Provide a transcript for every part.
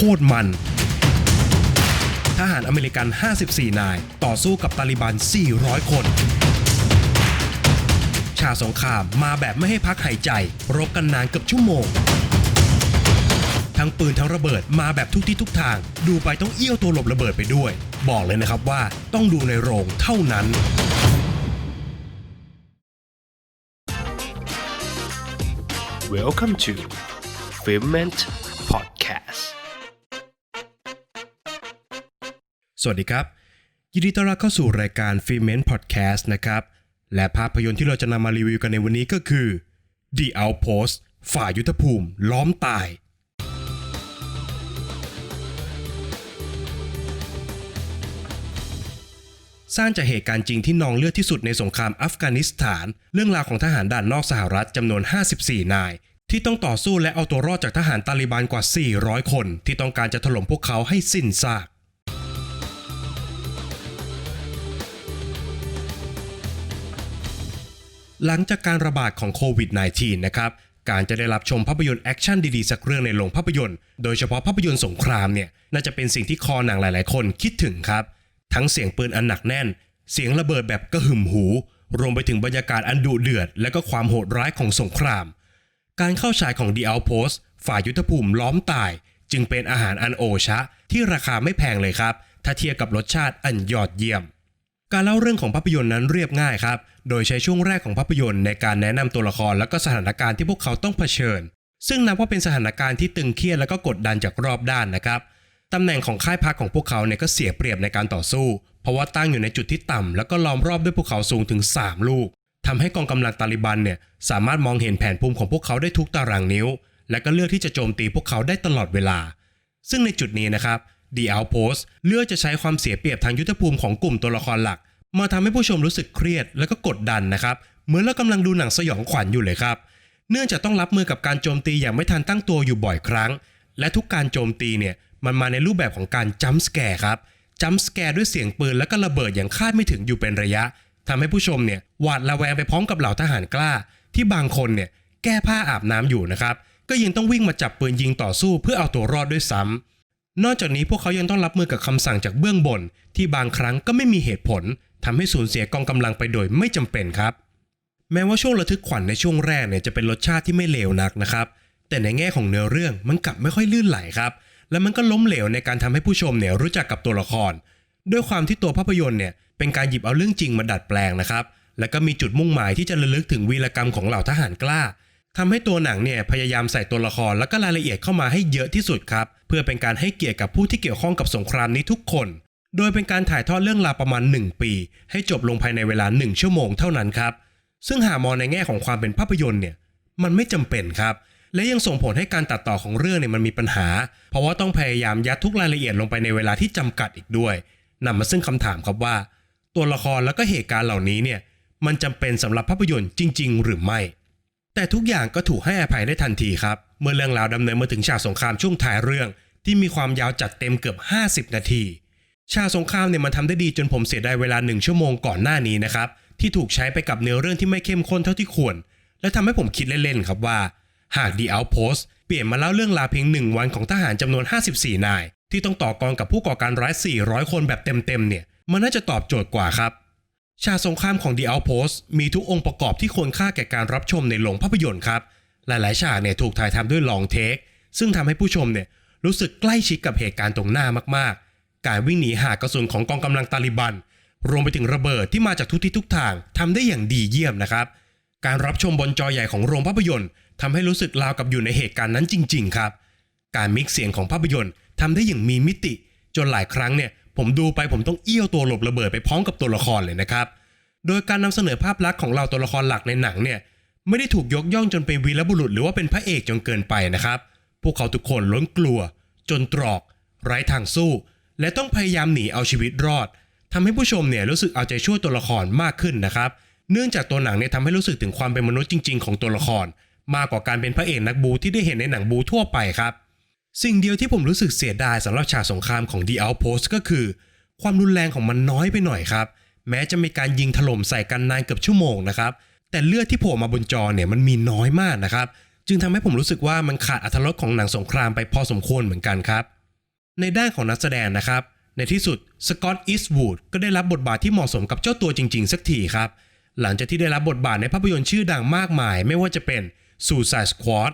คตรมัน ทหารอเมริกัน 54 นาย ต่อสู้กับตาลิบัน 400 คน ชาสงครามมาแบบไม่ให้พักหายใจ รบกันนานเกือบชั่วโมง ทั้งปืนทั้งระเบิดมาแบบทุกที่ทุกทาง ดูไปต้องเอี้ยวตัวหลบระเบิดไปด้วย บอกเลยนะครับว่าต้องดูในโรงเท่านั้น Welcome to Filment Podcast สวัสดีครับ ยินดีต้อนรับเข้าสู่รายการ f i l m e n t Podcast นะครับ และภาพยนตร์ที่เราจะนำมารีวิวกันในวันนี้ก็คือ The Outpost ฝ่ายยุทธภูมิ ล้อมตาย สร้างจากเหตุการณ์จริงที่นองเลือดที่สุดในสงครามอัฟกานิสถาน เรื่องราวของทหารด่านนอกสหรัฐจำนวน 54 นาย ที่ต้องต่อสู้และเอาตัวรอดจากทหารตาลิบันกว่า 400 คน ที่ต้องการจะถล่มพวกเขาให้สิ้นซาก หลังจากการระบาดของโควิด -19 นะครับการจะได้รับชมภาพยนตร์แอคชั่นดีๆ สักเรื่องในโรงภาพยนตร์ โดยเฉพาะภาพยนตร์สงครามเนี่ยน่าจะเป็นสิ่งที่คอหนังหลายๆ คนคิดถึงครับ ทั้งเสียงปืนอันหนักแน่น เสียงระเบิดแบบกระหึ่มหู รวมไปถึงบรรยากาศอันดุเดือด และก็ความโหดร้ายของสงคราม การเข้าฉายของ The Outpost ฝ่ายยุทธภูมิล้อมตาย จึงเป็นอาหารอันโอชะ ที่ราคาไม่แพงเลยครับ ถ้าเทียบกับรสชาติอันยอดเยี่ยม การเล่าเรื่องของภาพยนตร์นั้นเรียบง่ายครับ โดยใช้ช่วงแรกของภาพยนตร์ในการแนะนำตัวละครและก็สถานการณ์ที่พวกเขาต้องเผชิญ ซึ่งนับว่าเป็นสถานการณ์ที่ตึงเครียดและก็กดดันจากรอบด้านนะครับตำแหน่งของค่ายพักของพวกเขาเนี่ยก็เสียเปรียบในการต่อสู้ เพราะว่าตั้งอยู่ในจุดที่ต่ำแล้วก็ล้อมรอบด้วยภูเขาสูงถึง 3 ลูกทำให้กองกำลังตาลิบันเนี่ยสามารถมองเห็นแผนภูมิของพวกเขาได้ทุกตารางนิ้ว และก็เลือกที่จะโจมตีพวกเขาได้ตลอดเวลา ซึ่งในจุดนี้นะครับ The Outpost เลือกจะใช้ความเสียเปรียบทางยุทธภูมิของกลุ่มตัวละครหลัก มาทำให้ผู้ชมรู้สึกเครียดและก็กดดันนะครับ เหมือนเรากำลังดูหนังสยองขวัญอยู่เลยครับ เนื่องจากต้องรับมือกับการโจมตีอย่างไม่ทันตั้งตัวอยู่บ่อยครั้ง และทุกการโจมตีเนี่ยมันมาในรูปแบบของการจัมป์สแกร์ครับจัมป์สแกร์ด้วยเสียงปืนและก็ระเบิดอย่างคาดไม่ถึงอยู่เป็นระยะทำให้ผู้ชมเนี่ยหวาดระแวงไปพร้อมกับเหล่าทหารกล้า ที่บางคนเนี่ยแก้ผ้าอาบน้ำอยู่นะครับก็ยังต้องวิ่งมาจับปืนยิงต่อสู้เพื่อเอาตัวรอดด้วยซ้ำ นอกจากนี้พวกเขายังต้องรับมือกับคำสั่งจากเบื้องบน ที่บางครั้งก็ไม่มีเหตุผลทำให้สูญเสียกองกำลังไปโดยไม่จำเป็นครับ แม้ว่าช่วงระทึกขวัญในช่วงแรกเนี่ยจะเป็นรสชาติที่ไม่เลวนักนะครับ แต่ในแง่ของเนื้อเรื่องมันกลับไม่ค่อยลื่นไหลครับ และมันก็ล้มเหลวในการทำให้ผู้ชมเนี่ยรู้จักกับตัวละคร ด้วยความที่ตัวภาพยนตร์เนี่ยเป็นการหยิบเอาเรื่องจริงมาดัดแปลงนะครับ และก็มีจุดมุ่งหมายที่จะระลึกถึงวีรกรรมของเหล่าทหารกล้า ทำให้ตัวหนังเนี่ยพยายามใส่ตัวละครและก็รายละเอียดเข้ามาให้เยอะที่สุดครับ เพื่อเป็นการให้เกียรติกับผู้ที่เกี่ยวข้องกับสงครามนี้ทุกคน โดยเป็นการถ่ายทอดเรื่องราวประมาณ 1 ปี ให้จบลงภายในเวลา 1 ชั่วโมงเท่านั้นครับ ซึ่งหามองในแง่ของความเป็นภาพยนตร์เนี่ยมันไม่จำเป็นครับ และยังส่งผลให้การตัดต่อของเรื่องเนี่ยมันมีปัญหา เพราะว่าต้องพยายามยัดทุกรายละเอียดลงไปในเวลาที่จำกัดอีกด้วยนำมาซึ่งคำถามครับว่า ตัวละครแล้วก็เหตุการณ์เหล่านี้เนี่ยมันจำเป็นสำหรับภาพยนตร์จริง ๆ หรือไม่ แต่ทุกอย่างก็ถูกให้อภัยได้ทันทีครับ เมื่อเรื่องราวดำเนินมาถึงฉากสงครามช่วงท้ายเรื่อง ที่มีความยาวจัดเต็มเกือบ 50 นาที ฉากสงครามเนี่ยมันทำได้ดีจนผมเสียดายเวลาหนึ่งชั่วโมงก่อนหน้านี้นะครับที่ถูกใช้ไปกับเนื้อเรื่องที่ไม่เข้มข้นเท่าที่ควร และทำให้ผมคิดเล่นๆครับว่า หาก The Outpost เปลี่ยนมาเล่าเรื่องราวเพียงหนึ่งวันของทหารจำนวน 54 นาย ที่ต้องต่อกรกับผู้ก่อการร้าย 400 คนแบบเต็มๆเนี่ยมันน่าจะตอบโจทย์กว่าครับ ฉากสงครามของ The Outpost มีทุกองค์ประกอบที่ควรค่าแก่การรับชมในโรงภาพยนตร์ครับ หลายๆฉากเนี่ยถูกถ่ายทำด้วยลองเทค ซึ่งทำให้ผู้ชมเนี่ยรู้สึกใกล้ชิดกับเหตุการณ์ตรงหน้ามากๆ การวิ่งหนีหากกระสุนของกองกำลังตาลิบัน รวมไปถึงระเบิดที่มาจากทุกทิศทุกทางทำได้อย่างดีเยี่ยมนะครับ การรับชมบนจอใหญ่ของโรงภาพยนตร์ทำให้รู้สึกราวกับอยู่ในเหตุการณ์นั้นจริง ๆ ครับ การมิกซ์เสียงของภาพยนตร์ทำได้อย่างมีมิติ จนหลายครั้งเนี่ย ผมดูไปผมต้องเอี้ยวตัวหลบระเบิดไปพร้อมกับตัวละครเลยนะครับ โดยการนำเสนอภาพลักษณ์ของเราตัวละครหลักในหนังเนี่ยไม่ได้ถูกยกย่องจนเป็นวีรบุรุษหรือว่าเป็นพระเอกจนเกินไปนะครับ พวกเขาทุกคนล้นกลัว จนตรอก ไร้ทางสู้ และต้องพยายามหนีเอาชีวิตรอดทำให้ผู้ชมเนี่ยรู้สึกเอาใจช่วยตัวละครมากขึ้นนะครับ เนื่องจากตัวหนังเนี่ยทำให้รู้สึกถึงความเป็นมนุษย์จริง ๆ ของตัวละคร มากกว่าการเป็นพระเอกนักบูที่ได้เห็นในหนังบูทั่วไปครับ สิ่งเดียวที่ผมรู้สึกเสียดายสำหรับฉากสงครามของ The Outpost ก็คือ ความรุนแรงของมันน้อยไปหน่อยครับ แม้จะมีการยิงถล่มใส่กันนานเกือบชั่วโมงนะครับ แต่เลือดที่โผล่มาบนจอเนี่ยมันมีน้อยมากนะครับ จึงทำให้ผมรู้สึกว่ามันขาดอรรถรสของหนังสงครามไปพอสมควรเหมือนกันครับ ในด้านของนักแสดงนะครับ ในที่สุดสกอตต์อีสต์วูดก็ได้รับบทบาทที่เหมาะสมกับเจ้าตัวจริง ๆ สักทีครับ หลังจากที่ได้รับบทบาทในภาพยนตร์ชื่อดังมากมาย ไม่ว่าจะเป็น Suicide Squad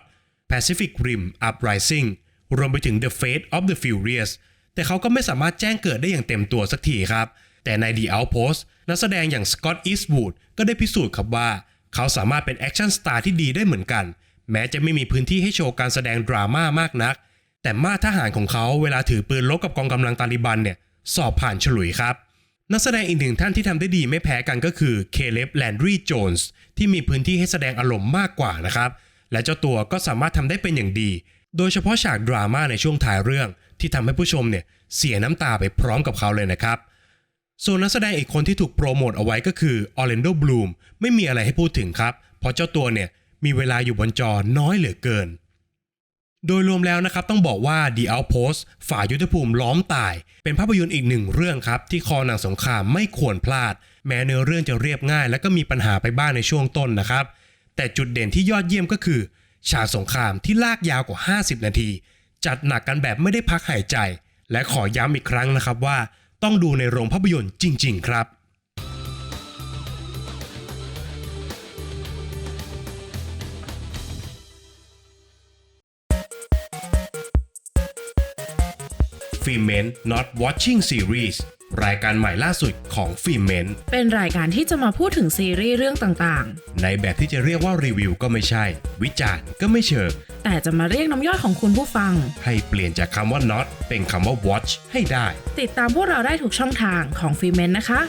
Pacific Rim Uprising รวมไปถึง The Fate of the Furious แต่เขาก็ไม่สามารถแจ้งเกิดได้อย่างเต็มตัวสักทีครับ แต่ใน The Outpost นักแสดงอย่างสกอตต์อีสต์วูดก็ได้พิสูจน์ครับว่า เขาสามารถเป็นแอคชั่นสตาร์ที่ดีได้เหมือนกัน แม้จะไม่มีพื้นที่ให้โชว์การแสดงดราม่ามากนัก แต่มาทหารของเขาเวลาถือปืนลบกับกองกำลังตาลิบันเนี่ยสอบผ่านฉลุยครับนักแสดงอีกหนึ่งท่านที่ทำได้ดีไม่แพ้กันก็คือเคเลบแลนดรีโจนส์ที่มีพื้นที่ให้แสดงอารมณ์มากกว่านะครับ และเจ้าตัวก็สามารถทำได้เป็นอย่างดี โดยเฉพาะฉากดราม่าในช่วงท้ายเรื่องที่ทำให้ผู้ชมเนี่ยเสียน้ำตาไปพร้อมกับเขาเลยนะครับ ส่วนนักแสดงอีกคนที่ถูกโปรโมทเอาไว้ก็คือออร์แลนโดบลูมไม่มีอะไรให้พูดถึงครับ เพราะเจ้าตัวเนี่ยมีเวลาอยู่บนจอน้อยเหลือเกิน โดยรวมแล้วนะครับต้องบอกว่า The Outpost ฝ่ายยุทธภูมิล้อมตาย เป็นภาพยนตร์อีกหนึ่งเรื่องครับ ที่คอหนังสงครามไม่ควรพลาด แม้เนื้อเรื่องจะเรียบง่าย และก็มีปัญหาไปบ้างในช่วงต้นนะครับ แต่จุดเด่นที่ยอดเยี่ยมก็คือ ฉากสงครามที่ลากยาวกว่า 50 นาที จัดหนักกันแบบไม่ได้พักหายใจ และขอย้ำอีกครั้งนะครับว่า ต้องดูในโรงภาพยนตร์จริง ๆ ครับ f i m e n Not Watching Series รายการใหม่ล่าสุดของ f i l m e n เป็นรายการที่จะมาพูดถึงซีรีส์เรื่องต่างในแบบที่จะเรียกว่ารีวิวก็ไม่ใช่ วิจารณ์ก็ไม่เชิงๆแต่จะมาเรียกน้ำย่อยของคุณผู้ฟัง ให้เปลี่ยนจากคำว่า not เป็นคำว่า watch ให้ได้ ติดตามพวกเราได้ทุกช่องทางของฟีเมนนะคะ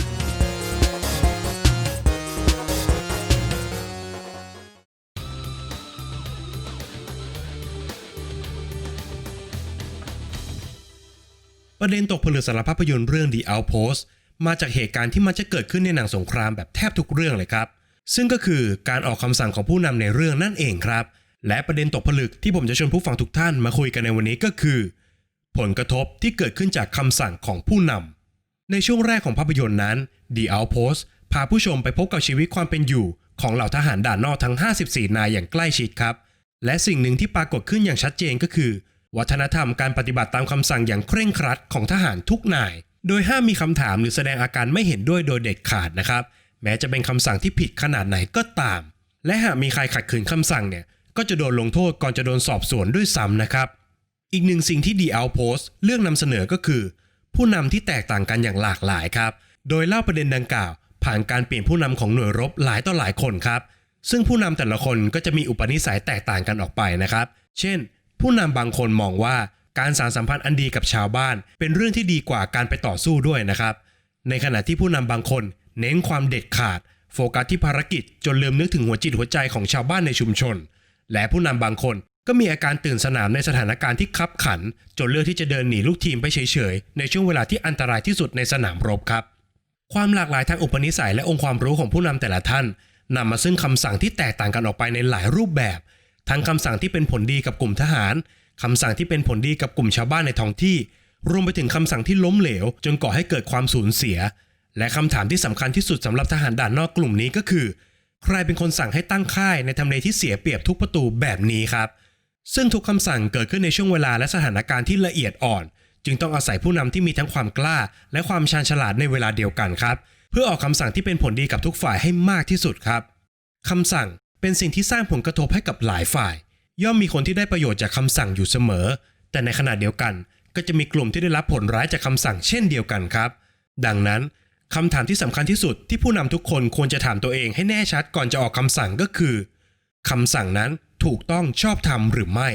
ประเด็นตกผลึกสำหรับภาพยนตร์เรื่อง The Outpost มาจากเหตุการณ์ที่มันจะเกิดขึ้นในหนังสงครามแบบแทบทุกเรื่องเลยครับ ซึ่งก็คือการออกคำสั่งของผู้นำในเรื่องนั่นเองครับ และประเด็นตกผลึกที่ผมจะชวนผู้ฟังทุกท่านมาคุยกันในวันนี้ก็คือ ผลกระทบที่เกิดขึ้นจากคำสั่งของผู้นำในช่วงแรกของภาพยนตร์นั้น The Outpost พาผู้ชมไปพบกับชีวิตความเป็นอยู่ ของเหล่าทหารด่านนอกทั้ง 54 นายอย่างใกล้ชิดครับ และสิ่งหนึ่งที่ปรากฏขึ้นอย่างชัดเจนก็คือ วัฒนธรรมการปฏิบัติตามคำสั่งอย่างเคร่งครัดของทหารทุกนาย โดยห้ามมีคำถามหรือแสดงอาการไม่เห็นด้วยโดยเด็ดขาดนะครับ แม้จะเป็นคำสั่งที่ผิดขนาดไหนก็ตาม และหากมีใครขัดขืนคำสั่งเนี่ยก็จะโดนลงโทษก่อนจะโดนสอบสวนด้วยซ้ำนะครับ อีกหนึ่งสิ่งที่ The Outpost เลือกนำเสนอก็คือ ผู้นำที่แตกต่างกันอย่างหลากหลายครับ โดยเล่าประเด็นดังกล่าว ผ่านการเปลี่ยนผู้นำของหน่วยรบหลายต่อหลายคนครับ ซึ่งผู้นำแต่ละคนก็จะมีอุปนิสัยแตกต่างกันออกไปนะครับ เช่น ผู้นำบางคนมองว่าการสานสัมพันธ์อันดีกับชาวบ้าน เป็นเรื่องที่ดีกว่าการไปต่อสู้ด้วยนะครับ ในขณะที่ผู้นำบางคนเน้นความเด็ดขาด โฟกัสที่ภารกิจจนลืมนึกถึงหัวจิตหัวใจของชาวบ้านในชุมชน และผู้นำบางคนก็มีอาการตื่นสนามในสถานการณ์ที่คับขัน จนเลือกที่จะเดินหนีลูกทีมไปเฉยๆ ในช่วงเวลาที่อันตรายที่สุดในสนามรบครับ ความหลากหลายทางอุปนิสัยและองค์ความรู้ของผู้นำแต่ละท่านนำมาซึ่งคำสั่งที่แตกต่างกันออกไปในหลายรูปแบบ ทั้งคำสั่งที่เป็นผลดีกับกลุ่มทหารคำสั่งที่เป็นผลดีกับกลุ่มชาวบ้านในท้องที่ รวมไปถึงคำสั่งที่ล้มเหลว จนก่อให้เกิดความสูญเสีย และคำถามที่สำคัญที่สุดสำหรับทหารด่านนอกกลุ่มนี้ก็คือ ใครเป็นคนสั่งให้ตั้งค่ายในทำเลที่เสียเปรียบทุกประตูแบบนี้ครับ ซึ่งทุกคำสั่งเกิดขึ้นในช่วงเวลาและสถานการณ์ที่ละเอียดอ่อน จึงต้องอาศัยผู้นำที่มีทั้งความกล้า และความชาญฉลาดในเวลาเดียวกันครับ เพื่อออกคำสั่งที่เป็นผลดีกับทุกฝ่ายให้มากที่สุดครับคำสั่ง เป็นสิ่งที่สร้างผลกระทบให้กับหลายฝ่าย ย่อมมีคนที่ได้ประโยชน์จากคำสั่งอยู่เสมอ แต่ในขณะเดียวกัน ก็จะมีกลุ่มที่ได้รับผลร้ายจากคำสั่งเช่นเดียวกันครับ ดังนั้นคำถามที่สำคัญที่สุดที่ผู้นำทุกคนควรจะถามตัวเองให้แน่ชัดก่อนจะออกคำสั่งก็คือคำสั่งนั้นถูกต้องชอบธรรมหรือไม่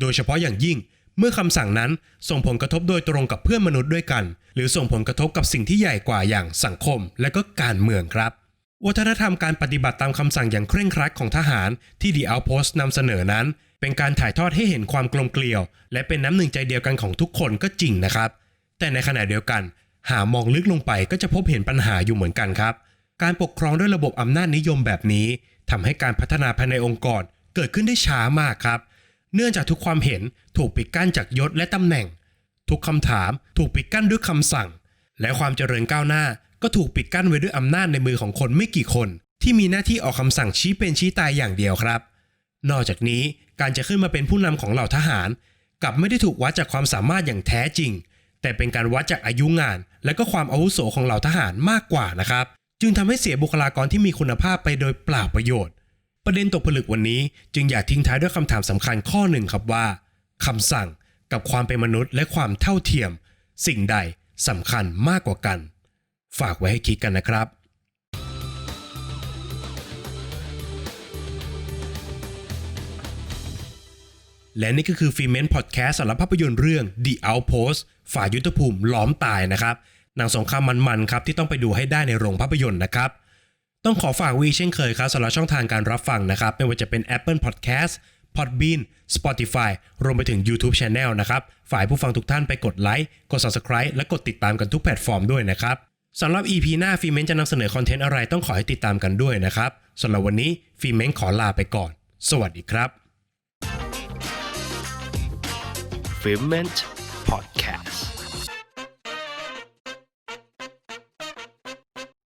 โดยเฉพาะอย่างยิ่งเมื่อคำสั่งนั้นส่งผลกระทบโดยตรงกับเพื่อนมนุษย์ด้วยกัน หรือส่งผลกระทบกับสิ่งที่ใหญ่กว่าอย่างสังคมและก็การเมืองครับ วัฒนธรรมการปฏิบัติตามคำสั่งอย่างเคร่งครัดของทหารที่ The Outpost นำเสนอนั้น เป็นการถ่ายทอดให้เห็นความกลมเกลียว และเป็นน้ำหนึ่งใจเดียวกันของทุกคนก็จริงนะครับ แต่ในขณะเดียวกัน หามองลึกลงไปก็จะพบเห็นปัญหาอยู่เหมือนกันครับ การปกครองด้วยระบบอำนาจนิยมแบบนี้ทำให้การพัฒนาภายในองค์กรเกิดขึ้นได้ช้ามากครับ เนื่องจากทุกความเห็นถูกปิดกั้นจากยศและตำแหน่ง ทุกคำถามถูกปิดกั้นด้วยคำสั่ง และความเจริญก้าวหน้า ก็ถูกปิดกั้นไว้ด้วยอำนาจในมือของคนไม่กี่คน ที่มีหน้าที่ออกคำสั่งชี้เป็นชี้ตายอย่างเดียวครับ นอกจากนี้การจะขึ้นมาเป็นผู้นำของเหล่าทหาร กลับไม่ได้ถูกวัดจากความสามารถอย่างแท้จริง แต่เป็นการวัดจากอายุงาน และก็ความอาวุโสของเหล่าทหารมากกว่านะครับ จึงทำให้เสียบุคลากรที่มีคุณภาพไปโดยเปล่าประโยชน์ ประเด็นตกผลึกวันนี้ จึงอยากทิ้งท้ายด้วยคำถามสำคัญข้อหนึ่งครับว่าคำสั่งกับความเป็นมนุษย์และความเท่าเทียม สิ่งใดสำคัญมากกว่ากัน ฝากไว้ให้คิดกันนะครับและนี่ก็คือฟิเมนพอดแคสต์สำหรับภาพยนตร์เรื่อง The Outpost ฝ่ายยุทธภูมิล้อมตายนะครับหนังสงครามมันๆครับที่ต้องไปดูให้ได้ในโรงภาพยนตร์นะครับ ต้องขอฝากวีเช่นเคยครับสำหรับช่องทางการรับฟังนะครับ ไม่ว่าจะเป็น Apple Podcast Podbean Spotify รวมไปถึง YouTube Channel นะครับ ฝ่ายผู้ฟังทุกท่านไปกดไลค์กด Subscribe และกดติดตามกันทุกแพลตฟอร์มด้วยนะครับ สำหรับ EP หน้าฟีเมนจะนำเสนอคอนเทนต์อะไรต้องขอให้ติดตามกันด้วยนะครับสำหรับวันนี้ฟีเมนขอลาไปก่อน สวัสดีครับ f i l m e n t Podcast